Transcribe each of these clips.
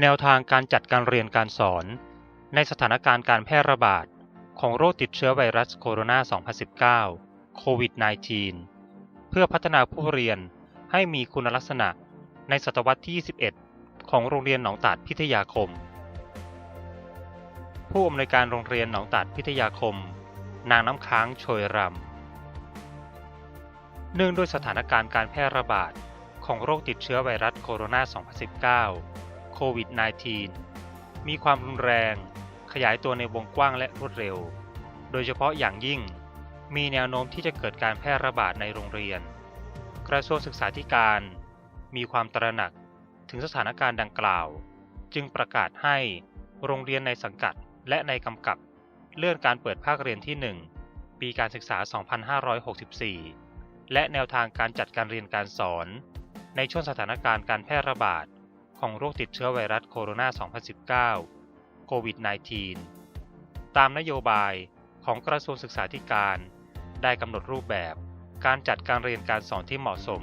แนวทางการจัดการเรียนการสอน ในสถานการณ์การแพร่ระบาด ของโรคติดเชื้อไวรัสโคโรนา 2019 โควิด -19 เพื่อพัฒนาผู้เรียนให้มีคุณลักษณะในศตวรรษที่ 21 ของโรงเรียนหนองตาดพิทยาคม ผู้อำนวยการโรงเรียนหนองตาดพิทยาคม นางน้ำค้างโชยรำ เนื่องด้วยสถานการณ์การแพร่ระบาดของโรคติดเชื้อไวรัสโคโรนา 2019 ควิด -19 มีความรุนแรง ขยายตัวในวงกว้างและรวดเร็ว โดยเฉพาะอย่างยิ่ง มีแนวโน้มที่จะเกิดการแพร่ระบาดในโรงเรียน กระทรวงศึกษาธิการ มีความตระหนักถึงสถานการณ์ดังกล่าว จึงประกาศให้โรงเรียนในสังกัดและในกำกับ เลื่อนการเปิดภาคเรียนที่ 1 ปีการศึกษา 2564 และแนวทางการจัดการเรียนการสอน ในช่วงสถานการณ์การแพร่ระบาด ของโรคติดเชื้อไวรัสโคโรนา 2019 โควิด -19 ตามนโยบายของกระทรวงศึกษาธิการ ได้กำหนดรูปแบบการจัดการเรียนการสอนที่เหมาะสม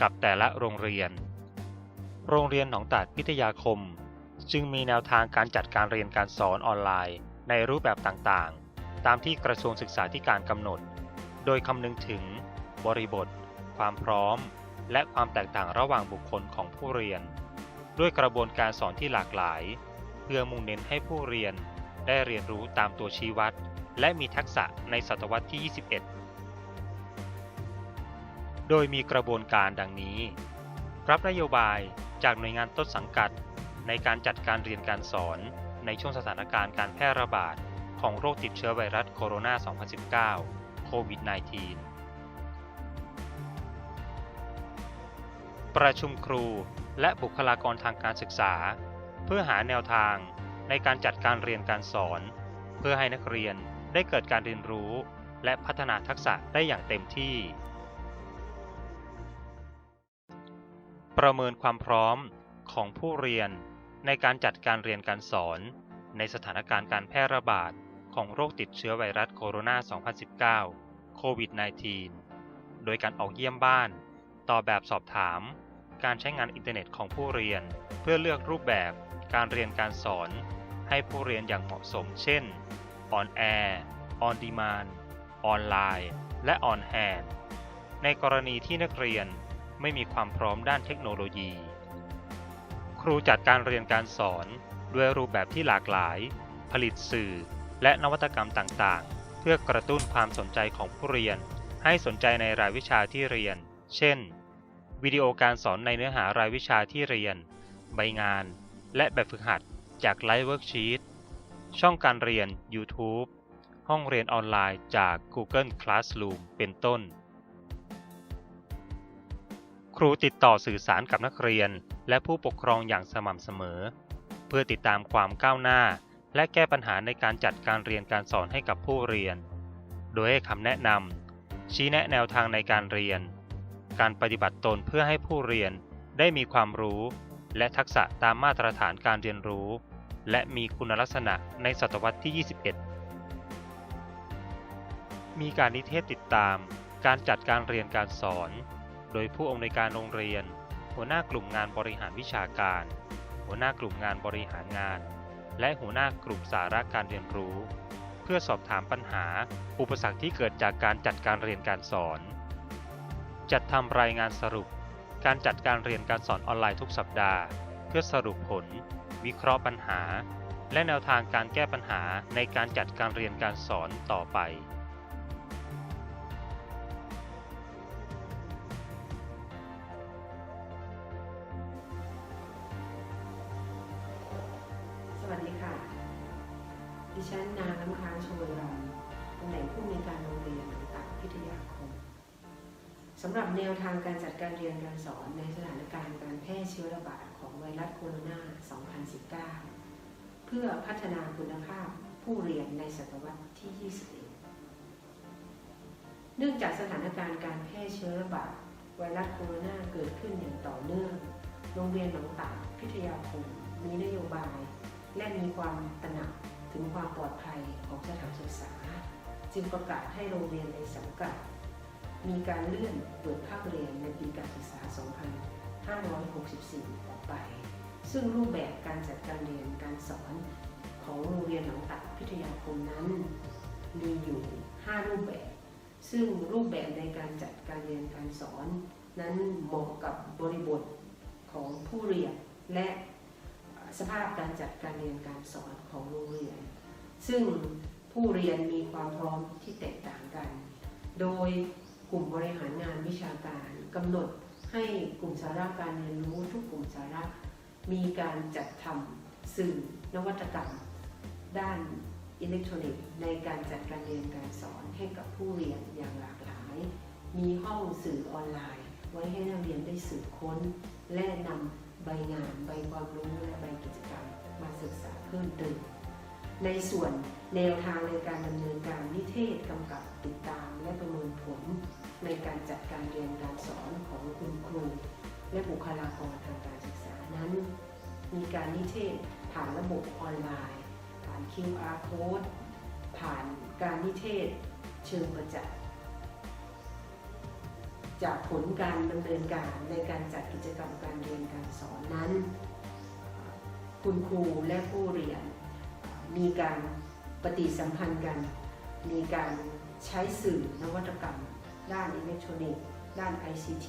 กับแต่ละโรงเรียน โรงเรียนหนองตาดพิทยาคม จึงมีแนวทางการจัดการเรียนการสอนออนไลน์ ในรูปแบบต่างๆ ตามที่กระทรวงศึกษาธิการกำหนด โดยคำนึงถึง บริบท ความพร้อม และความแตกต่างระหว่างบุคคลของผู้เรียน ด้วยกระบวนการสอนที่หลากหลาย เพื่อมุ่งเน้นให้ผู้เรียนได้เรียนรู้ตามตัวชี้วัด และมีทักษะในศตวรรษที่ 21 โดยมีกระบวนการดังนี้ รับนโยบายจากหน่วยงานต้นสังกัด ในการจัดการเรียนการสอนในช่วงสถานการณ์การแพร่ระบาดของโรคติดเชื้อไวรัสโคโรนา 2019 โควิด -19 ประชุมครูและบุคลากรทางการศึกษา เพื่อหาแนวทางในการจัดการเรียนการสอน เพื่อให้นักเรียนได้เกิดการเรียนรู้ และพัฒนาทักษะได้อย่างเต็มที่ ประเมินความพร้อมของผู้เรียนในการจัดการเรียนการสอน ในสถานการณ์การแพร่ระบาดของโรคติดเชื้อไวรัสโคโรนา 2019 โควิด -19 โดยการออกเยี่ยมบ้าน ต่อแบบสอบถาม การใช้งานอินเทอร์เน็ตของผู้เรียน เพื่อเลือกรูปแบบการเรียนการสอน ให้ผู้เรียนอย่างเหมาะสม เช่น on air on demand ออนไลน์ และ on hand ในกรณีที่นักเรียนไม่มีความพร้อมด้านเทคโนโลยี ครูจัดการเรียนการสอนด้วยรูปแบบที่หลากหลาย ผลิตสื่อ และนวัตกรรมต่างๆ เพื่อกระตุ้นความสนใจของผู้เรียน ให้สนใจในรายวิชาที่เรียน เช่น วิดีโอการสอนในเนื้อหารายวิชาที่เรียน ใบงาน และแบบฝึกหัดจากไลฟ์เวิร์กชีตช่องการเรียน YouTube ห้องเรียนออนไลน์จาก Google Classroom เป็นต้น ครูติดต่อสื่อสารกับนักเรียน และผู้ปกครองอย่างสม่ำเสมอ เพื่อติดตามความก้าวหน้า และแก้ปัญหาในการจัดการเรียนการสอนให้กับผู้เรียน โดยให้คำแนะนำชี้แนะแนวทางในการเรียน การปฏิบัติตนเพื่อให้ผู้เรียนได้มีความรู้ และทักษะตามมาตรฐานการเรียนรู้ และมีคุณลักษณะในศตวรรษที่ 21 มีการนิเทศติดตาม การจัดการเรียนการสอน โดยผู้อำนวยการโรงเรียน หัวหน้ากลุ่มงานบริหารวิชาการ หัวหน้ากลุ่มงานบริหารงาน และหัวหน้ากลุ่มสาระการเรียนรู้ เพื่อสอบถามปัญหา อุปสรรคที่เกิดจากการจัดการเรียนการสอน จัดทำรายงานสรุป การจัดการเรียนการสอนออนไลน์ทุกสัปดาห์ เพื่อสรุปผล วิเคราะห์ปัญหา และแนวทางการแก้ปัญหาในการจัดการเรียนการสอนต่อไป สำหรับแนวทางการจัดการเรียนการสอนในสถานการณ์การแพร่เชื้อระบาดของไวรัสโคโรนา 2019 เพื่อพัฒนาคุณภาพผู้เรียนในศตวรรษที่ 21 เนื่องจากสถานการณ์การแพร่เชื้อระบาดไวรัสโคโรนาเกิดขึ้นอย่างต่อเนื่อง โรงเรียนหนองตาดพิทยาคมมีนโยบาย และมีความตระหนักถึงความปลอดภัยของสถานศึกษา จึงประกาศให้โรงเรียนในสังกัด มีการเลื่อนเปิดภาคเรียนในปีการศึกษา 2564ออกไป ซึ่งรูปแบบการจัดการเรียนการสอนของโรงเรียนหนองตักพิทยาคมนั้น มีอยู่ 5 รูปแบบ ซึ่งรูปแบบในการจัดการเรียนการสอน นั้นเหมาะกับบริบทของผู้เรียนและสภาพการจัดการเรียนการสอนของโรงเรียน ซึ่งผู้เรียนมีความพร้อมที่แตกต่างกัน โดย กลุ่มบริหารงานวิชาการกำหนดให้กลุ่มสาระการเรียนรู้ทุกกลุ่มสาระ มีการจัดทำสื่อนวัตกรรม ด้านอิเล็กทรอนิกส์ในการจัดการเรียนการสอนให้กับผู้เรียนอย่างหลากหลาย มีห้องสื่อออนไลน์ ไว้ให้นักเรียนได้สืบค้น และนำใบงานใบความรู้และใบกิจกรรมมาศึกษาเพิ่มเติมในส่วนแนวทางในการดำเนินการนิเทศกำกับติดตามและประเมินผล ในการจัดการเรียนการสอนของคุณครู และบุคลากรทางการศึกษานั้น มีการนิเทศผ่านระบบออนไลน์ ผ่าน QR code ผ่านการนิเทศเชิงประจักษ์จากผลการดำเนินการในการจัดกิจกรรมการเรียนการสอนนั้น คุณครูและผู้เรียน มีการปฏิสัมพันธ์กัน มีการใช้สื่อนวัตกรรม ด้านอิเล็กทรอนิกส์ด้าน ICT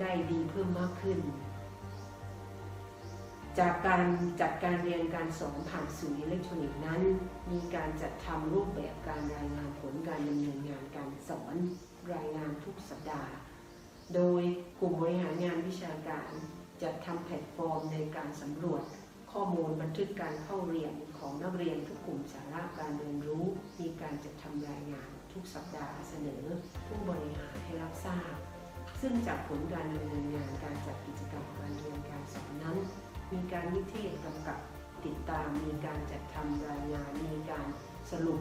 ได้ดีเพิ่มมากขึ้น จากการจัดการเรียนการสอนผ่านสื่ออิเล็กทรอนิกส์นั้น มีการจัดทำรูปแบบการรายงานผลการดำเนินงานการสอนรายงานทุกสัปดาห์ โดยกลุ่มบริหารงานวิชาการจัดทำแพลตฟอร์มในการสำรวจข้อมูลบันทึกการเข้าเรียนของนักเรียนทุกกลุ่มสาระการเรียนรู้ มีการจัดทำรายงาน ทุกสัปดาห์เสนอผู้บริหารให้รับทราบ ซึ่งจากผลการดำเนินงานการจัดกิจกรรมการเรียนการสอนนั้น มีการนิเทศกำกับติดตามมีการจัดทำรายงานมีการสรุป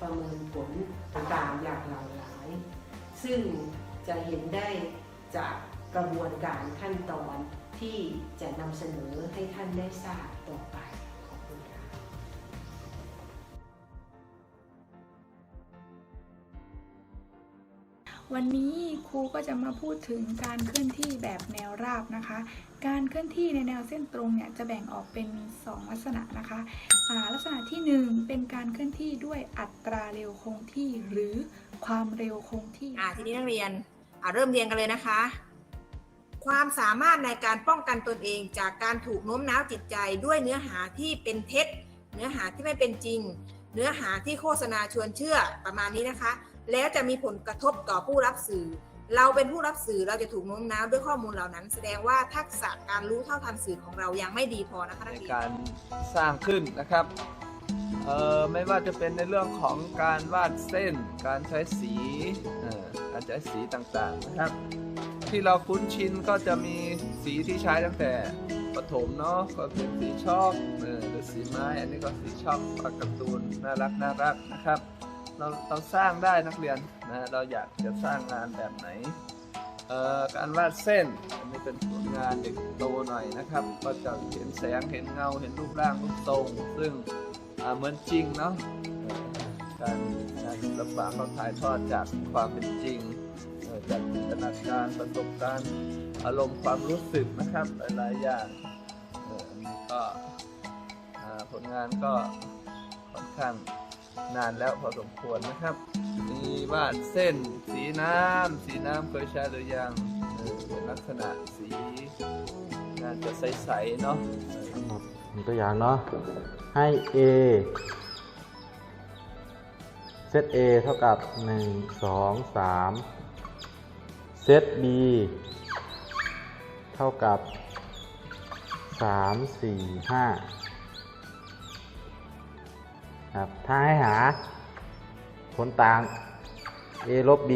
ประเมินผลต่างๆอย่างหลากหลาย ซึ่งจะเห็นได้จากกระบวนการขั้นตอนที่จะนำเสนอให้ท่านได้ทราบต่อไป วันนี้ครูก็จะมาพูดถึงการเคลื่อนที่แบบแนวราบนะคะ การเคลื่อนที่ในแนวเส้นตรงเนี่ยจะแบ่งออกเป็น 2 ลักษณะนะคะลักษณะทีหนึ่1 เป็นการเคลื่อนที่ด้วยอัตราเร็วคงที่หรือความเร็วคงที่อ่าทีนี้นักเรียนอ่าเริ่มเรียนกันเลยนะคะ ความสามารถในการป้องกันตนเองจากการถูกโน้มน้าวจิตใจด้วยเนื้อหาที่เป็นเท็จ เนื้อหาที่ไม่เป็นจริง เนื้อหาที่โฆษณาชวนเชื่อประมาณนี้นะคะ แล้วจะมีผลกระทบต่อผู้รับสื่อ เราเป็นผู้รับสื่อเราจะถูกโน้มน้าวด้วยข้อมูลเหล่านั้น แสดงว่าทักษะการรู้เท่าทันสื่อของเรายังไม่ดีพอนะคะนักในเรียนการสร้างขึ้นนะครับเอ่อไม่ว่าจะเป็นในเรื่องของการวาดเส้น การใช้สีเอ่อการใช้สีต่างๆนะครับ ที่เราคุ้นชินก็จะมีสีที่ใช้ตั้งแต่ประถมเนาะก็เป็นสีช็อกเออหรือสีไม้ อันนี้ก็สีช็อกปากการ์ตูนน่ารักน่ารักนะครับ เราเราสร้างได้นักเรียนนะเราอยากจะสร้างงานแบบไหนการวาดเส้นอันนี้เป็นผลงานเด็กโตหน่อยนะครับ ก็จะเห็นแสงเห็นเงาเห็นรูปร่างรูปทรง ซึ่งเหมือนจริงเนาะการงานศิลปะเขาถ่ายทอดจากความเป็นจริงจากจินตนาการประสบการณ์อารมณ์ความรู้สึกนะครับหลายๆอย่างอันนี้ก็ผลงานก็ค่อนข้าง นานแล้วพอสมควรนะครับ มีวาดเส้นสีน้ำสีน้ำเคยใช้หรือยังเป็นลักษณะสีน่าจะใสๆเนาะมดมีตัวอย่างเนาะให้ a เซต a เท่ากับ 1 2 3 เซต b เท่ากับ 3 4 5 ครับถ้าให้หาผลต่าง a ลบ b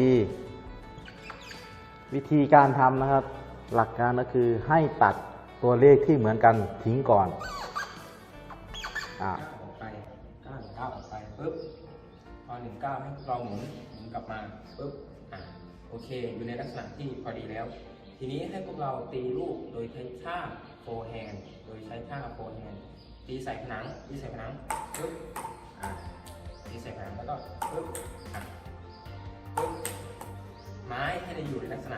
วิธีการทำนะครับ หลักการก็คือให้ตัดตัวเลขที่เหมือนกันทิ้งก่อนอ่าออกไปก้าหนึ่งก้าวออกไปปุ๊บพอหนึ่งก้าเราหมุนหมุนกลับมาปุ๊บอะโอเค อยู่ในลักษณะที่พอดีแล้ว ทีนี้ให้พวกเราตีลูกโดยใช้ท่าโฟแฮนโดยใช้ท่าโฟแฮนตีใส่ผนังตีใส่ผนังปุ๊บ อะตีใส่ผนังแล้วก็ปึ๊บอะปุ๊บไม้ให้ได้อยู่ในลักษณะ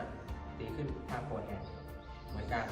ตีขึ้นท่าโคนแฮนเหมือนกัน